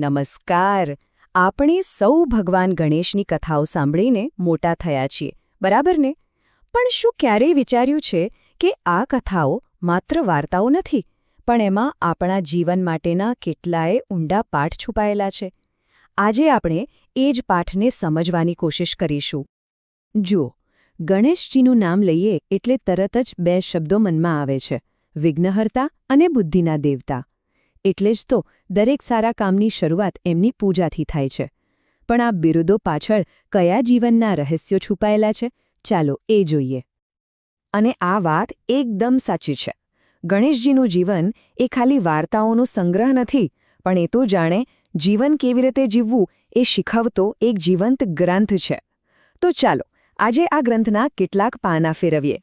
નમસ્કાર. આપણે સૌ ભગવાન ગણેશની કથાઓ સાંભળીને મોટા થયા છીએ, બરાબર ને? પણ શું ક્યારેય વિચાર્યું છે કે આ કથાઓ માત્ર વાર્તાઓ નથી, પણ એમાં આપણા જીવન માટેના કેટલાય ઊંડા પાઠ છુપાયેલા છે? આજે આપણે એ જ પાઠને સમજવાની કોશિશ કરીશું. જુઓ, ગણેશજીનું નામ લઈએ એટલે તરત જ બે શબ્દો મનમાં આવે છે, વિઘ્નહર્તા અને બુદ્ધિના દેવતા. એટલે જ તો દરેક સારા કામની શરૂઆત એમની પૂજાથી થાય છે. પણ આ બિરુદો પાછળ કયા જીવનના રહસ્યો છુપાયેલા છે? ચાલો એ જોઈએ. અને આ વાત એકદમ સાચી છે. ગણેશજીનું જીવન એ ખાલી વાર્તાઓનો સંગ્રહ નથી, પણ એ તો જાણે જીવન કેવી રીતે જીવવું એ શીખવતો એક જીવંત ગ્રંથ છે. તો ચાલો, આજે આ ગ્રંથના કેટલાક પાના ફેરવીએ.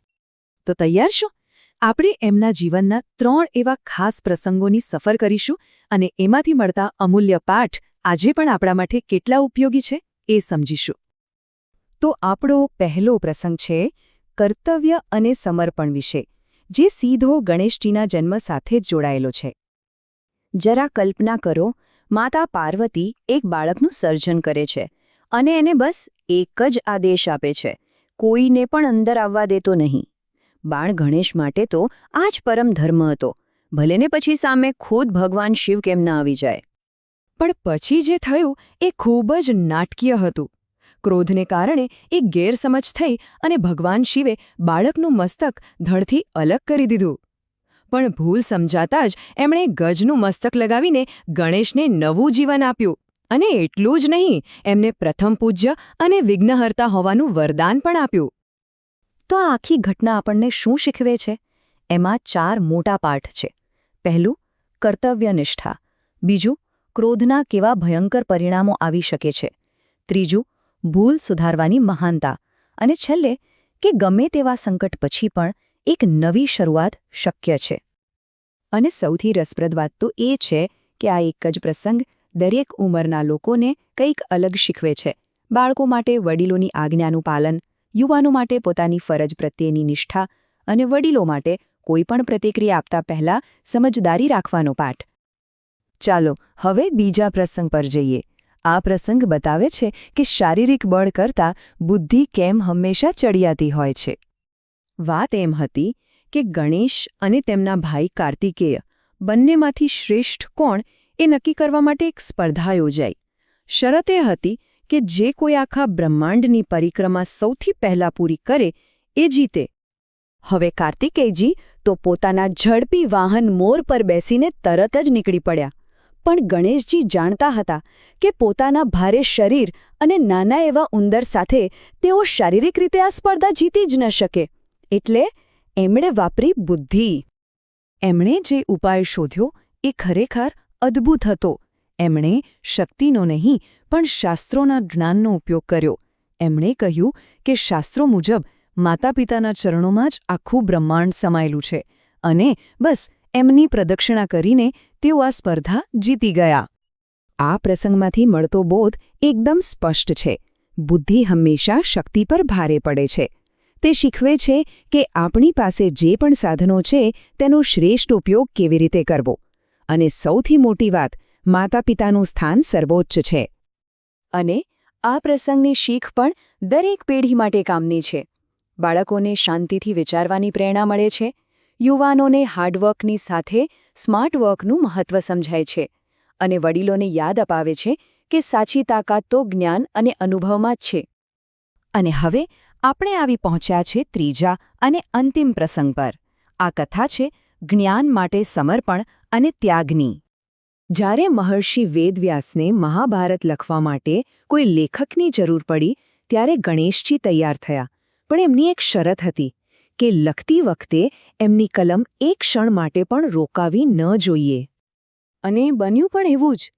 તો તૈયાર છો? આપણે એમના જીવનના ત્રણ એવા ખાસ પ્રસંગોની સફર કરીશું અને એમાંથી મળતા અમૂલ્ય પાઠ આજે પણ આપણા માટે કેટલા ઉપયોગી છે એ સમજીશું. તો આપણો પહેલો પ્રસંગ છે, કર્તવ્ય અને સમર્પણ વિશે, જે સીધો ગણેશજીના જન્મ સાથે જોડાયેલો છે. જરા કલ્પના કરો, માતા પાર્વતી એક બાળકનું સર્જન કરે છે અને એને બસ એક જ આદેશ આપે છે, કોઈને પણ અંદર આવવા દેતો નહીં. બાળ ગણેશ માટે તો આ જ પરમ ધર્મ હતો. ભલે ને પછી સામે ખુદ ભગવાન શિવ કેમ ના આવી જાય. પણ પછી જે થયું એ ખૂબ જ નાટકીય હતું. ક્રોધને કારણે એ ગેરસમજ થઈ અને ભગવાન શિવે બાળકનું મસ્તક ધડથી અલગ કરી દીધું. પણ ભૂલ સમજાતા જ એમણે ગજનું મસ્તક લગાવીને ગણેશને નવું જીવન આપ્યું. અને એટલું જ નહીં, એમને પ્રથમ પૂજ્ય અને વિઘ્નહર્તા હોવાનું વરદાન પણ આપ્યું. તો આ આખી ઘટના આપણને શું શીખવે છે? એમાં ચાર મોટા પાઠ છે. પહેલું, કર્તવ્યનિષ્ઠા. બીજું, ક્રોધના કેવા ભયંકર પરિણામો આવી શકે છે. ત્રીજું, ભૂલ સુધારવાની મહાનતા. અને છેલ્લે, કે ગમે તેવા સંકટ પછી પણ એક નવી શરૂઆત શક્ય છે. અને સૌથી રસપ્રદ વાત તો એ છે કે આ એક જ પ્રસંગ દરેક ઉંમરના લોકોને કંઈક અલગ શીખવે છે. બાળકો માટે વડીલોની આજ્ઞાનું પાલન યુવાનો માટે પોતાની ફરજ પ્રત્યેની નિષ્ઠા અને વડીલો માટે કોઈપણ પ્રતિક્રિયા આપતા પહેલા સમજદારી રાખવાનો પાઠ. ચાલો, હવે બીજા પ્રસંગ પર જઈએ. આ પ્રસંગ બતાવે છે કે શારીરિક બળ કરતાં બુદ્ધિ કેમ હંમેશા ચડિયાતી હોય છે. વાત એમ હતી કે ગણેશ અને તેમના ભાઈ કાર્તિકેય બંનેમાંથી શ્રેષ્ઠ કોણ એ નક્કી કરવા માટે એક સ્પર્ધા યોજાઈ. શરત હતી કે જે કોઈ આખા બ્રહ્માંડની પરિક્રમા સૌથી પહેલા પૂરી કરે, એ જીતે. હવે કાર્તિકેયજી તો પોતાના ઝડપી વાહન મોર પર બેસીને તરત જ નીકળી પડ્યા. પણ ગણેશજી જાણતા હતા કે પોતાના ભારે શરીર અને નાના એવા ઉંદર સાથે તેઓ શારીરિક રીતે આ સ્પર્ધા જીતી જ ન શકે. એટલે એમણે વાપરી બુદ્ધિ. એમણે જે ઉપાય શોધ્યો, એ ખરેખર અદ્ભુત હતો. એમણે શક્તિનો નહીં, પણ શાસ્ત્રોના જ્ઞાનનો ઉપયોગ કર્યો. એમણે કહ્યું કે શાસ્ત્રો મુજબ માતા પિતાના ચરણોમાં જ આખું બ્રહ્માંડ સમાયેલું છે અને બસ એમની પ્રદક્ષિણા કરીને તેઓ આ સ્પર્ધા જીતી ગયા. આ પ્રસંગમાંથી મળતો બોધ એકદમ સ્પષ્ટ છે. બુદ્ધિ હંમેશા શક્તિ પર ભારે પડે છે. તે શીખવે છે કે આપણી પાસે જે પણ સાધનો છે, તેનો શ્રેષ્ઠ ઉપયોગ કેવી રીતે કરવો. અને સૌથી મોટી વાત માતા પિતાનું સ્થાન સર્વોચ્ચ છે. અને આ પ્રસંગની શીખ પણ દરેક પેઢી માટે કામની છે. બાળકોને શાંતિથી વિચારવાની પ્રેરણા મળે છે. યુવાનોને હાર્ડવર્કની સાથે સ્માર્ટ વર્કનું મહત્વ સમજાય છે. અને વડીલોને યાદ અપાવે છે કે સાચી તાકાત તો જ્ઞાન અને અનુભવમાં જ છે. અને હવે આપણે આવી પહોંચ્યા છે ત્રીજા અને અંતિમ પ્રસંગ પર. આ કથા છે જ્ઞાન માટે સમર્પણ અને ત્યાગની. જ્યારે મહર્ષિ વેદવ્યાસને મહાભારત લખવા માટે કોઈ લેખકની જરૂર પડી, ત્યારે ગણેશજી તૈયાર થયા. પણ એમની એક શરત હતી કે લખતી વખતે એમની કલમ એક ક્ષણ માટે પણ રોકાવી ન જોઈએ. અને બન્યું પણ એવું જ.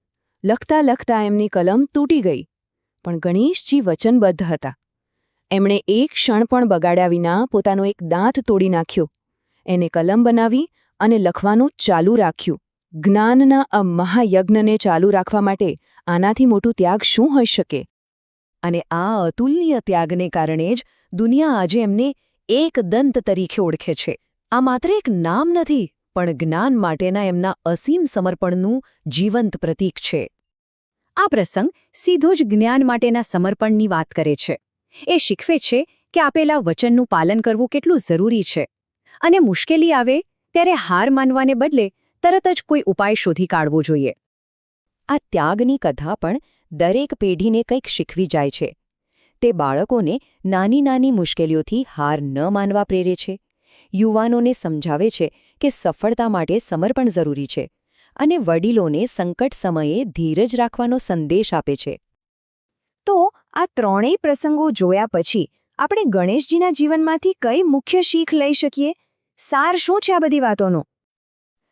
લખતા લખતા એમની કલમ તૂટી ગઈ. પણ ગણેશજી વચનબદ્ધ હતા. એમણે એક ક્ષણ પણ બગાડ્યા વિના પોતાનો એક દાંત તોડી નાખ્યો. એને કલમ બનાવી અને લખવાનું ચાલુ રાખ્યું. જ્ઞાનના આ મહાયજ્ઞને ચાલુ રાખવા માટે આનાથી મોટું ત્યાગ શું હોઈ શકે? અને આ અતુલનીય ત્યાગને કારણે જ દુનિયા આજે એમને એક દંત તરીકે ઓળખે છે. આ માત્ર એક નામ નથી, પણ જ્ઞાન માટેના એમના અસીમ સમર્પણનું જીવંત પ્રતીક છે. આ પ્રસંગ સીધો જ જ્ઞાન માટેના સમર્પણની વાત કરે છે. એ શીખવે છે કે આપેલા વચનનું પાલન કરવું કેટલું જરૂરી છે. અને મુશ્કેલી આવે ત્યારે હાર માનવાને બદલે તરત જ કોઈ ઉપાય શોધી કાઢવો જોઈએ. આ ત્યાગની કથા પણ દરેક પેઢીને કંઈક શીખવી જાય છે. તે બાળકોને નાની નાની મુશ્કેલીઓથી હાર ન માનવા પ્રેરે છે. યુવાનોને સમજાવે છે કે સફળતા માટે સમર્પણ જરૂરી છે અને વડીલોને સંકટ સમયે ધીરજ રાખવાનો સંદેશ આપે છે. તો આ ત્રણેય પ્રસંગો જોયા પછી આપણે ગણેશજીના જીવનમાંથી કઈ મુખ્ય શીખ લઈ શકીએ? સાર શું છે આ બધી વાતોનો?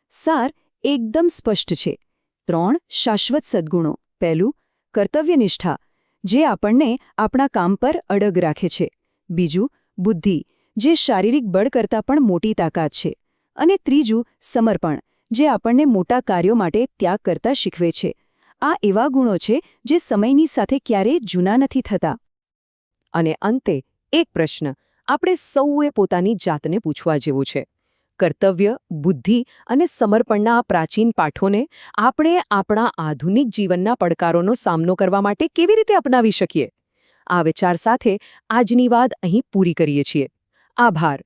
સાર એકદમ સ્પષ્ટ છે. ત્રણ શાશ્વત સદ્ગુણો. પહેલું, કર્તવ્યનિષ્ઠા, જે આપણને આપણા કામ પર અડગ રાખે છે. બીજું, બુદ્ધિ, જે શારીરિક બળ કરતાં પણ મોટી તાકાત છે. અને ત્રીજું, સમર્પણ, જે આપણને મોટા કાર્યો માટે ત્યાગ કરતા શીખવે છે. આ એવા ગુણો છે જે સમયની સાથે ક્યારેય જૂના નથી થતા. અને અંતે, એક પ્રશ્ન. આપણે સૌએ પોતાની જાતને પૂછવા જેવું છે. કર્તવ્ય, બુદ્ધિ અને સમર્પણના આ પ્રાચીન પાઠોને આપણે આપણા આધુનિક જીવનના પડકારોનો સામનો કરવા માટે કેવી રીતે અપનાવી શકીએ? આ વિચાર સાથે આજની વાત અહીં પૂરી કરીએ છીએ. આભાર.